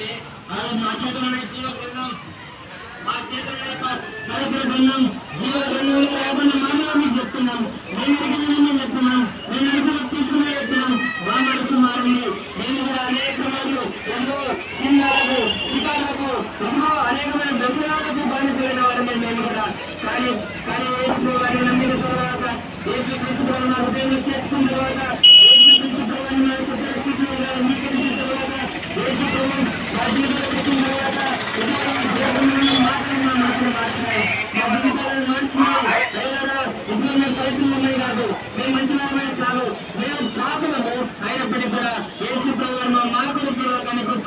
చెప్తే ఆ రోజు మా చేతుల్లో జీవ గ్రంథం మా చేతుల్లో పవిత్ర గ్రంథం జీవ గ్రంథంలో రాబడిన మాటలు మీకు చెప్తున్నాం మేము చెప్తున్నాం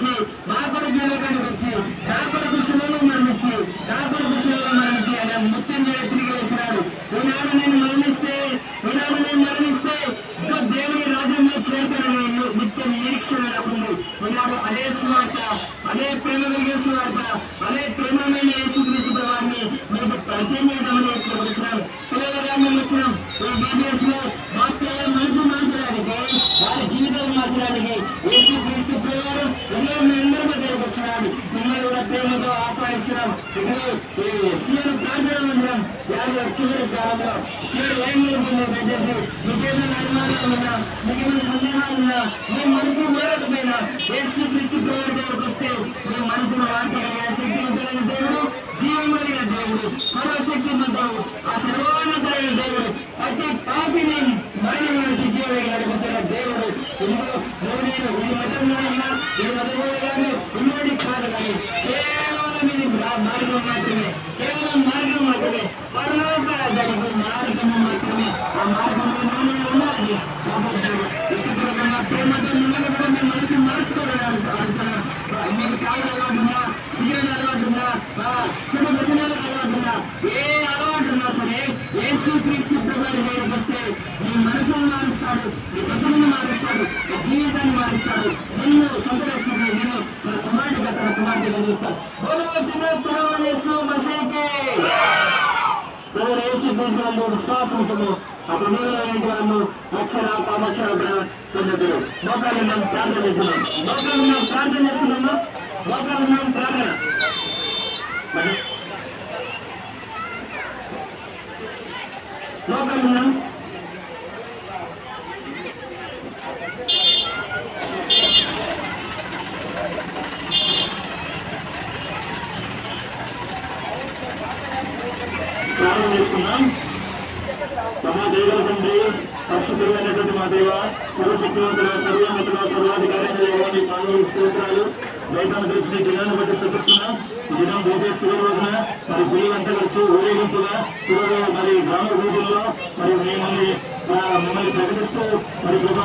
మరణించి వచ్చి మా కొరకు లోకానికి వచ్చి నా కొరకు మరణించి దాపర కొరకు మరణించి ఆయన మృత్యుంజయ తిరిగి వేసినాడు ఈనాడు నేను మరణిస్తే ఈనాడు నేను మరణిస్తే ఇంకా దేవుని రాజ్యంలో చేరుతాను నిత్యం నిరీక్షణ నాకుంది ఈనాడు అదే స్వార్థ అదే ప్రేమ కలిగే స్వార్థ అదే ప్రేమమైన యేసుక్రీస్తు వారిని మీకు పరిచయం చేయడమని వచ్చినాం పిల్లలుగా మేము వచ్చినాం. ఈ బీబీఎస్లో ప్రేమతో సీఎం ప్రార్థన మందిరం యాభై చివరి కాలంలో చివరి లైన్లో దయచేసి మీకేమైనా అనుమానాలు ఉన్నా మీకేమైనా సందేహాలు ఉన్నా మీ మనసు మారకపోయినా యేసు క్రీస్తు ప్రభువారి దగ్గరకు వస్తే మీ మనసును మార్చగలిగిన శక్తివంతులైన దేవుడు జీవం కలిగిన దేవుడు సర్వశక్తిమంతుడు ఆ సర్వోన్నతుడైన దేవుడు ప్రతి పాపిని మరణం నుంచి జీవం నడుపుతున్న దేవుడు ఇందులో నేను ఈ మతంలో ఉన్నా ఈ మతంలో కానీ ఉన్నది కాదు కానీ కేవలం మార్గం మాత్రమే కేవలం మార్గం మాత్రమే పరలోక రాజ్యానికి మార్గం మాత్రమే. ఆ మార్గంలో నేను ఉండాలి. ప్రేమతో మిమ్మల్ని కూడా మీ మనసు మార్చుకోవడానికి అంటున్నాను మీకు కావాలి అలవాటు ఉన్నా సిగరెట్ అలవాటు ఉన్నా చెడు వ్యసనాలకు అలవాటు ఉన్నా ఏ అలవాటు ఉన్నా సరే ఏసు క్రీస్తు ప్రభువారి దగ్గరికి వస్తే మీ మనసును మారుస్తాడు మీ బతుకును మారుస్తాడు మీ జీవితాన్ని మారుస్తాడు నిన్ను విశ్వాసంతో అప్పుడు నీళ్ళని వాళ్ళు అక్షర కామక్షర మోకాలు మనం ప్రార్థన చేస్తున్నాం మోకాలు మనం ప్రార్థన చేస్తున్నామా మోకాలు మనం ప్రార్థన మరి మోకాలు మనం ప్రారంభం చేసుకున్నాం మహా దేవ తండ్రి పరిశుద్ధమైనటువంటి మా దేవ సర్వశక్తివంతుల సర్వోన్నతుల సర్వాధికారి దేవాన్ని పాలు స్తోత్రాలు. రైతాన్ని తెలిసిన దినాన్ని బట్టి దినం రోజున మరి గుళ్ళంతా వచ్చి ఊరేగింపుగా మరి గ్రామ వీధుల్లో మరి మిమ్మల్ని మిమ్మల్ని ప్రకటిస్తూ మరి ఒక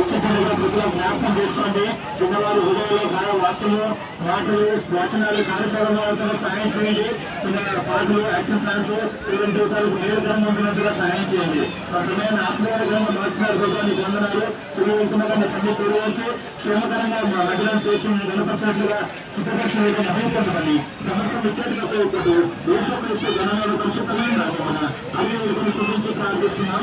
ఉచితంగా జ్ఞాపకం చేసుకోండి. చిన్నవారు హృదయంలో కాల వాక్యము మాటలు వచనాలు కార్యక్రమాలతో సహాయం చేయండి. చిన్న పాటలు యాక్షన్ ప్లాన్స్ ఇటువంటి వాళ్ళకు నియోజకవర్గం ఉంటున్నట్టుగా సహాయం చేయండి. ఆ సమయాన్ని ఆశ్రయకరంగా మార్చినారు కోసం నీకు వందనాలు. తిరుగుతున్న సంగతి తోడువచ్చు క్షేమకరంగా మా మహిళలను చేసి గణపరిచినట్లుగా సిద్ధపరిచిన విధంగా అభివృద్ధి సమస్య విచ్చేట్టుగా ఉపయోగపడు దేశంలో గణనాలు పరిశుద్ధమైన రాకుండా అవి గురించి ప్రార్థిస్తున్నాం.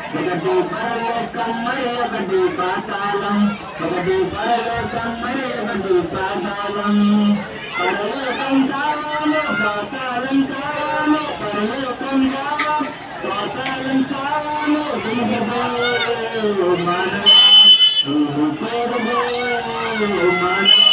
ఆమేన్. నా మొదట మా ఆంధ్ర మాత్రం రండి బరా రెండే రెండు దారులు ఈ దారి కావాలి మనవా రెండే రెండు దారులు ఈ దారి కావాలి మనవా ఒకటి పరలోకం మరి ఒకటి పాతాళం ఒకటి పరలోకం మరి ఒకటి పాతాళం పరలోకం కావాలి పాతాళం కావాలి పరలోకం కావాలి పాతాళం కావాలి దిగబో మానవా నువ్వు చేరబో మానవా